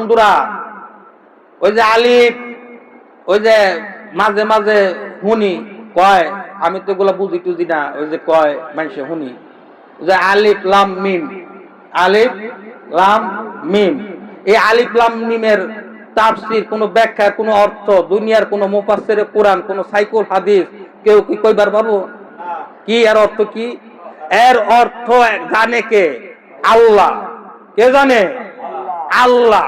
বন্ধুরা, ওই যে আলিফ, ওই যে মাঝে মাঝে শুনি কয়, আমি তো এগুলো বুঝি টুজি না, ওই যে কয় মানুষে শুনি ওই যে আলিফ, লাম, মিম। আলিফ, লাম, মিম। এই আলিফ, লাম, মিমের তাফসির, কোনো ব্যাখ্যা, কোনো অর্থ, দুনিয়ার কোনো মুফাসসিরে কোরআন, কোনো সাইকুল হাদিস, কেউ কি কইবার পারব? কি, এর অর্থ কি? এর অর্থ জানে কে? আল্লাহ। কে জানে? আল্লাহ।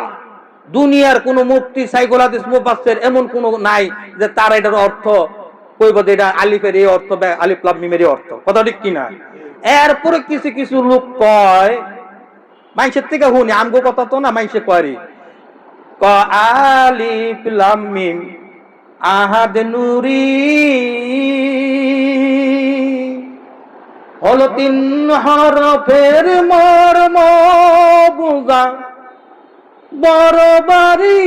দুনিয়ার কোন মুফতি সাইকোলাদিস মুফাসসির এমন কোন নাই যে তার এটার অর্থ কইব যে এটা আলিফের এই অর্থ আলিফ লাম মিমের এই অর্থ। কথা ঠিক কিনা এরপরে কিছু কিছু লোক কয় মাইসের থেকে শুনি আমগো কথা তো না মাইসে কয়রি? ক আলিফ লাম মিম আহাদ নুরি হলো তিন হরফের মর্ম বুঝা বাড়ি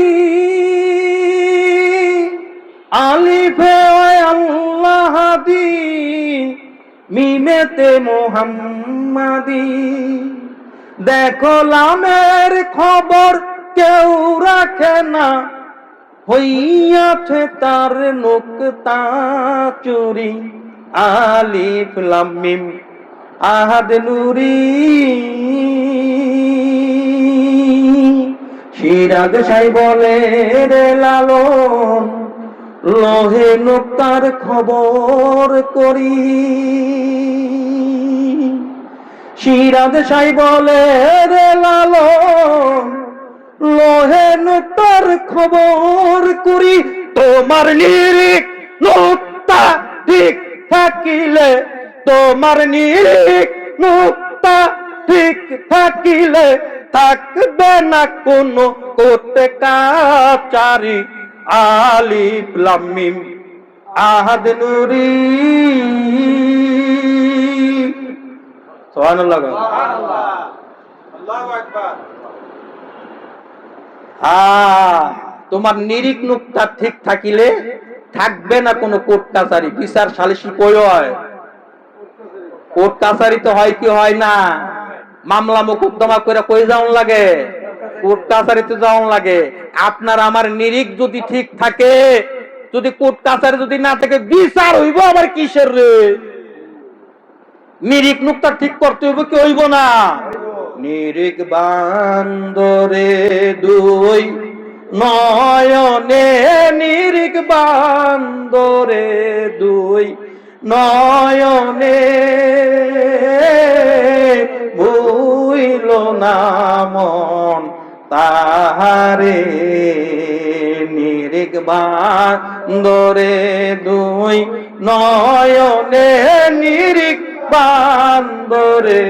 আলিফে ওই আল্লাহ দি মিমেতে মোহাম্মাদি। দেখো লামের খবর কেউ রাখে না, হইয়াছে তার নোকতা চুরি। আলিফ লাম মিম, আহাদ নুরি। সিরাজ সাই বলে রে লালন, লোহে নোক্তার খবর করি। সিরাজ সাই বলে রে লালন, লোহে নোক্তার খবর করি। তোমার নিরিক নোক্তা ঠিক থাকিলে, তোমার নিরিক নোক্তা ঠিক থাকিলে থাকবে না কোনো কোটে কাচারি আলিফ লামিম আহাদ নুরি। সুবহানাল্লাহ তোমার নিরিক নুক্তা ঠিক থাকিলে থাকবে না কোনো কোর্ট কাছারি বিচার সালিশি কই হয়? কোর্ট কাছারি তো হয় কি হয় না? মামলা মোকদ্দমা করে কই যাওন লাগে? কোর্ট কাছারিতে যাওন লাগে। আপনার আমার নিরিক যদি ঠিক থাকে, যদি কোর্ট কাছারি যদি না থাকে, বিচার হইব আবার কিসের রে? নিরিক নুক্তা ঠিক করতে হইব কি হইব না? নিরিক বান্দরে দুই নয়নে নিরিক বান্দরে দুই নয়নে নামন তাহারে নিরিক বান্দরে দুই নয়নে নিরিক বান্দরে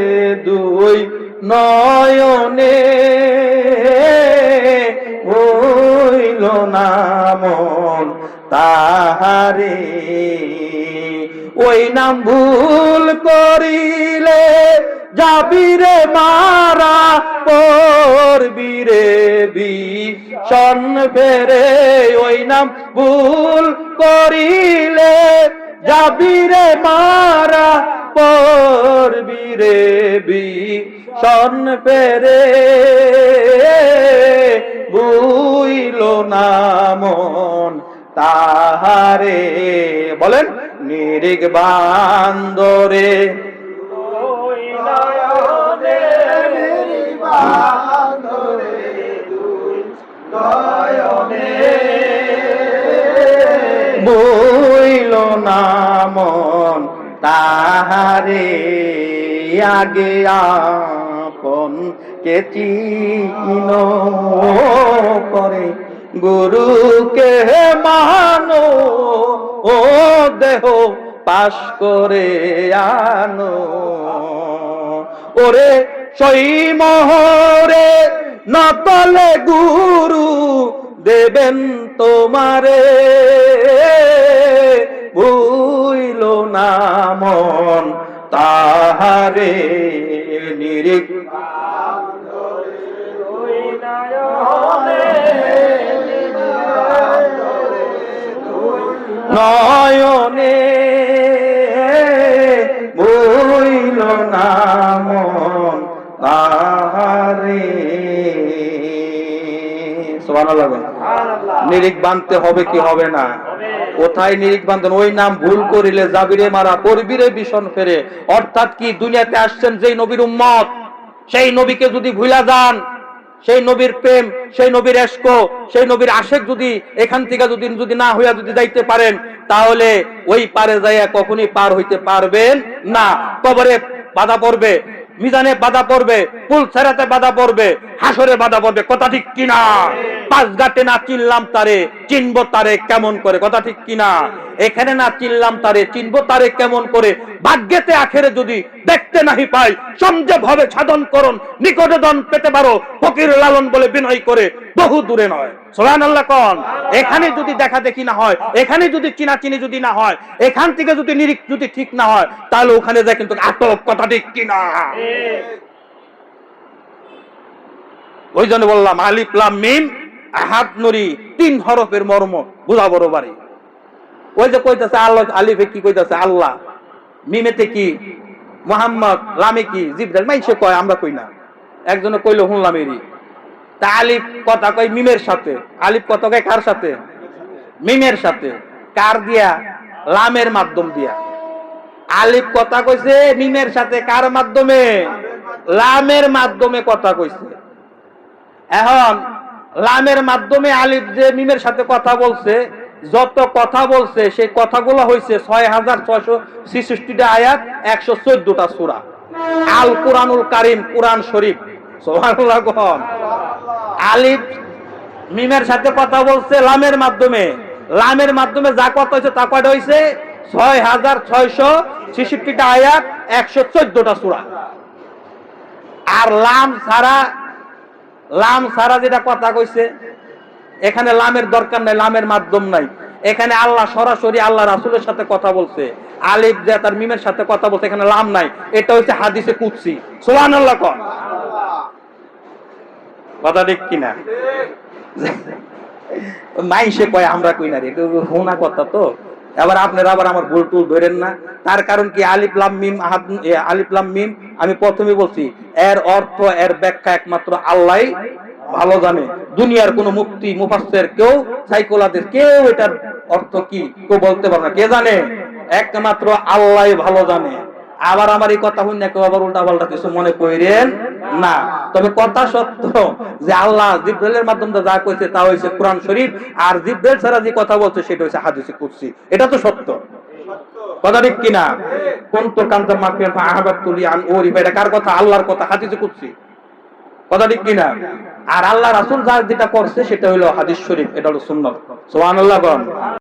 দুই নয়নে হইল নামন তাহারে ওই নাম ভুল করিলে যাবিরে মারা পরবিরে বিষণ ফেরে ওই নাম ভুল করিলে যাবিরে মারা পরবিরে বিষণ ফেরে বুইল নামন তাহারে। বলেন? নিরিক বান্দরে। বইল নামন তাহারে আগে আপন কে চিন করে গুরুকে মানো ও দেহ পাশ করে আনো। ওরে সই মহরে নতলে গুরু দেবেন তোমারে। ভুইল নামন তাহারে নিরিক নয়নে তাহারে। সুবহানাল্লাহ নিরিক বানতে হবে কি হবে না? কোথায় নিরিক বান্ধন ওই নাম ভুল করিলে জাবিরে মারা করবিরে ভীষণ ফেরে। অর্থাৎ কি দুনিয়াতে আসছেন যেই নবীর উম্মত? সেই নবীকে যদি ভুলা যান সেই নবীর প্রেম, সেই নবীর এস্ক সেই নবীর আশেক যদি এখান থেকে যদি যদি না হইয়া যদি যাইতে পারেন, তাহলে ওই পারে যাইয়া কখনই পার হইতে পারবেন না। কবরে বাধা পড়বে, মিজানে বাধা পড়বে পুল ছেড়াতে বাধা পড়বে, হাসরে বাধা পড়বে, কথা ঠিক কিনা? পাঁচ ঘাটে না চিনলাম তারে, চিনবো তারে কেমন করে, কথা ঠিক কিনা? এখানে না চিনলাম তারে, চিনবো তারে কেমন করে? ভাগ্যেতে আখেরে যদি দেখতে নাহি পাই সঞ্জে ভাবে সাধন করুন নিকটে দন পেতে পারো, ফকির লালন বলে বিনয় করে, বহু দূরে নয়। এখানে যদি দেখা দেখি না হয়, এখানে যদি চিনা চিনি যদি না হয়, এখান থেকে যদি নিরিখ যদি ঠিক না হয়, তাহলে ওখানে যায় কিন্তু আটক কথা ঠিক কিনা ওই জন্য বললাম মিম, আহাদ নুরি, তিন হরফের মর্ম, বুঝা বড় বাড়ি। ওই যে কইতাছে আল্লাহ, আলিফে কি কইতাছে? আল্লাহ। মিমেতে কি? মোহাম্মদ, লামে কি? জিব্রাইল। মাইসে কয়, আমরা কই না। একজনে কইলো শুনলাম এরি তা আলিফ কথা কয় মিমের সাথে। আলিফ কথা কয় কার সাথে? মিমের সাথে। কার দিয়া? লামের মাধ্যম দিয়া। আলিফ কথা কইছে, মিমের সাথে কার মাধ্যমে? লামের মাধ্যমে কথা কইছে। এখন, লামের মাধ্যমে আলিফ যে মিমের সাথে কথা বলছে যত কথা বলছে, সেই কথাগুলো হয়েছে ছয় হাজার ছয়শো আয়াত, একশো চোদ্দটা সুরা। আল কোরআনুল কারিম, কোরআন শরীফ। আলিফ, মিমের সাথে কথা বলছে লামের মাধ্যমে। লামের মাধ্যমে যা কথা হয়েছে তা হয়েছে ছয় হাজার ছয়শো ছেষট্টিটা আয়াত, একশো চোদ্দটা সুরা। আর লাম ছাড়া লাম ছাড়া যেটা কথা কইছে এখানে লামের দরকার নাই লামের মাধ্যম নাই। এখানে আল্লাহ সরাসরি আল্লাহ রাসুলের সাথে কথা বলছে। আলিফ যে তার মিমের সাথে কথা বলছে এখানে লাম নাই। এটা হচ্ছে হাদিসে কুৎসি সোহান আল্লাহ কথা ঠিক কিনা? কয় আমরা কই না রে? হোনা কথা তো। এবার আপনারা আবার আমার ভুল টুল ধরেন না। তার কারণ কি আলিফ লাম মিম আহাদ- এ, আলিফ লাম মিম আমি প্রথমে বলছি এর অর্থ এর ব্যাখ্যা একমাত্র আল্লাহ ভালো জানে। দুনিয়ার কোন মুক্তি মুফাসসির কেউ সাইকোলাদের কেউ এটার অর্থ কি, কেউ বলতে পারে না। কে জানে? একমাত্র আল্লাহ ভালো জানে। আবার আমার এই কথা হইনা কেউ আবার উল্টা পাল্টা কিছু মনে কইরেন না। তবে কথা সত্য যে আল্লাহ জিব্রাইলের মাধ্যমে যা কইছে তা হইছে কোরআন শরীফ, আর জিব্রাইল ছাড়া যে কথা বলছে সেটা হইছে হাদিসে কুদসি। এটা তো সত্য। কথা ঠিক কিনা? কোন তো কান্তা মাফিয়া আহবাব তুলি আন ওরি এটা কার কথা? আল্লাহর কথা, হাদিসে কুদসি। কথা ঠিক কিনা? আর আল্লাহ রাসুল যার যেটা করছে সেটা হলো হাদিস শরীফ, এটা হলো সুন্নত। সোহান বলেন